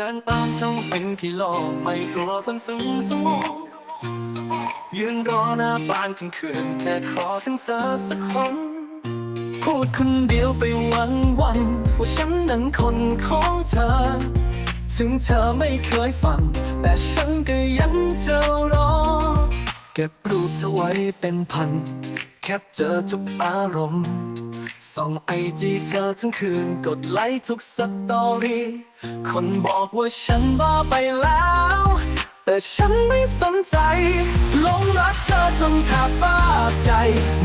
เดินตามทั้งเป็นกิโลไม่กลัวฝนสูงสมองยืนรอหน้าบ้านทั้งคืนแค่ขอฉันเจอสักคน พูดคนเดียวไปวันวันว่าฉันนั้นคนของเธอ ถึงเธอไม่เคยฟัง แต่ฉันก็ยังจะรอ เก็บรูปเธอไว้เป็นพัน แคปเจอทุกอารมณ์ ส่องไอจีเธอทั้งคืนกดไลค์ทุกสตอรี่คนบอกว่าฉันบ้าไปแล้ว แต่ฉันไม่สนใจหลงรักเธอจนแทบบ้าใจ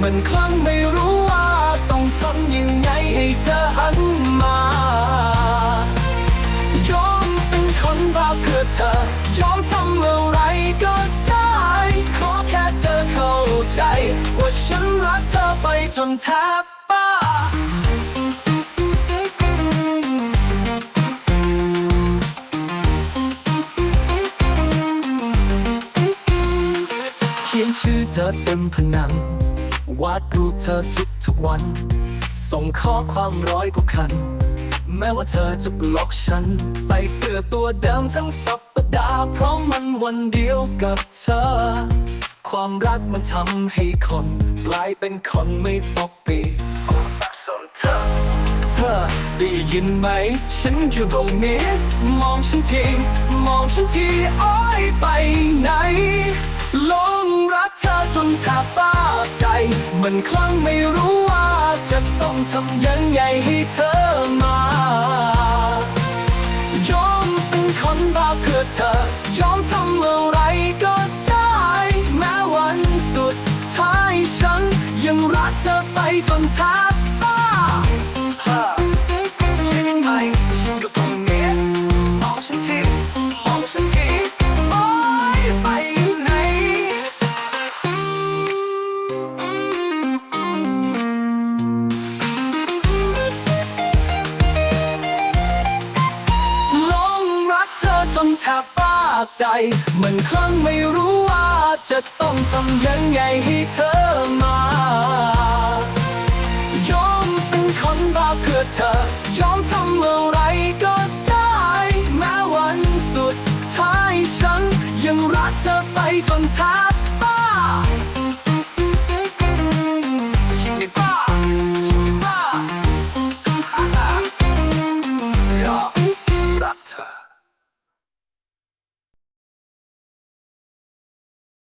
มันคลั่งไม่รู้ว่าต้องทำยังไงให้เธอหันมายอมเป็นคนบ้าเพื่อเธอยอมทำอะไรก็ได้ ขอแค่เธอเข้าใจว่าฉัน รักเธอไปจนแทบบ้าเขียนชื่อเธอเต็มผนัง วาดรูปเธอทุกทุกๆวัน ส่งข้อความร้อยกว่าคัน แม้ว่าเธอจะบล็อกฉัน ใส่เสื้อตัวเดิมทั้งสัปดาห์เพราะมันวันเดียวกับเธอ ความรักมันทำให้คนกลายเป็นคนไม่ปกปิดสนเธอ เธอได้ยินไหม ฉันอยู่ตรงนี้ มองฉันทีมองฉันทีอ้อยไปไหนหลงรักเธอจนแทบบ้าใจ มันคลั่งไม่รู้ว่าจะต้องทำยังไงให้เธอมายอมเป็นคนบ้าเพื่อเธอยอมทำอะไกเธอไปจนแทบบ้าฉันไงอยู่ตรงนี้มองฉันทีมองฉันทีโอ้ยไปไหน หลงรักเธอจนแทบบ้าใจเหมันคลั่งไม่รู้ว่าจะต้องทำยังไงให้เธอมา ธอยอมทำอะไรก็ได้ แม้วันสุดท้ายฉัน ยังรักเธอไปจนแทบตาย